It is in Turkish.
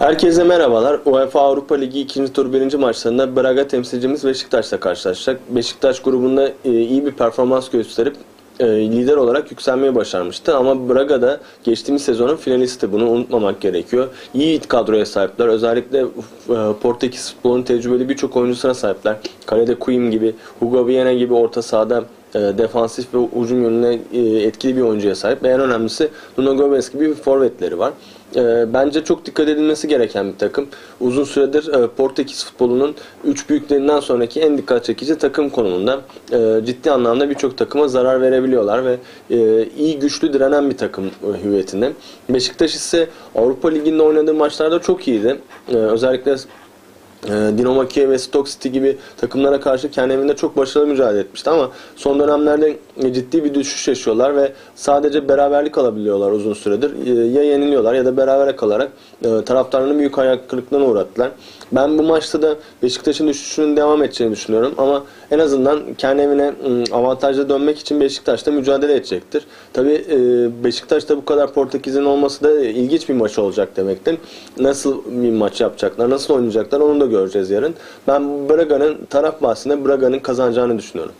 Herkese merhabalar. UEFA Avrupa Ligi 2. tur 1. maçlarında Braga temsilcimiz Beşiktaş'la karşılaşacak. Beşiktaş grubunda e, iyi bir performans gösterip e, lider olarak yükselmeyi başarmıştı. Ama Braga'da geçtiğimiz sezonun finalisti. Bunu unutmamak gerekiyor. İyi kadroya sahipler. Özellikle e, Portekiz futbolunun tecrübeli birçok oyuncusuna sahipler. Kalede Quim gibi, Hugo Viana gibi orta sahada defansif ve hücum yönüne e, etkili bir oyuncuya sahip. En önemlisi Nuno Gomes gibi bir forvetleri var. E, bence çok dikkat edilmesi gereken bir takım. Uzun süredir e, Portekiz futbolunun üç büyüklerinden sonraki en dikkat çekici takım konumunda. E, ciddi anlamda birçok takıma zarar verebiliyorlar ve e, iyi güçlü direnen bir takım e, hüviyetinde. Beşiktaş ise Avrupa Ligi'nde oynadığı maçlarda çok iyiydi. E, özellikle e, Dinamo Kiev ve Stoke City gibi takımlara karşı kendi evinde çok başarılı mücadele etmişti ama son dönemlerde ciddi bir düşüş yaşıyorlar ve sadece beraberlik alabiliyorlar uzun süredir. E, Ya yeniliyorlar ya da berabere kalarak e, taraftarlarını büyük hayal kırıklığına uğrattılar. Ben bu maçta da Beşiktaş'ın düşüşünün devam edeceğini düşünüyorum ama en azından kendi evine avantajla dönmek için Beşiktaş da mücadele edecektir. Tabii e, Beşiktaş'ta bu kadar Portekiz'in olması da ilginç bir maç olacak demektir. Nasıl bir maç yapacaklar, nasıl oynayacaklar onu da göreceğiz yarın. Ben Braga'nın taraf bahsinde Braga'nın kazanacağını düşünüyorum.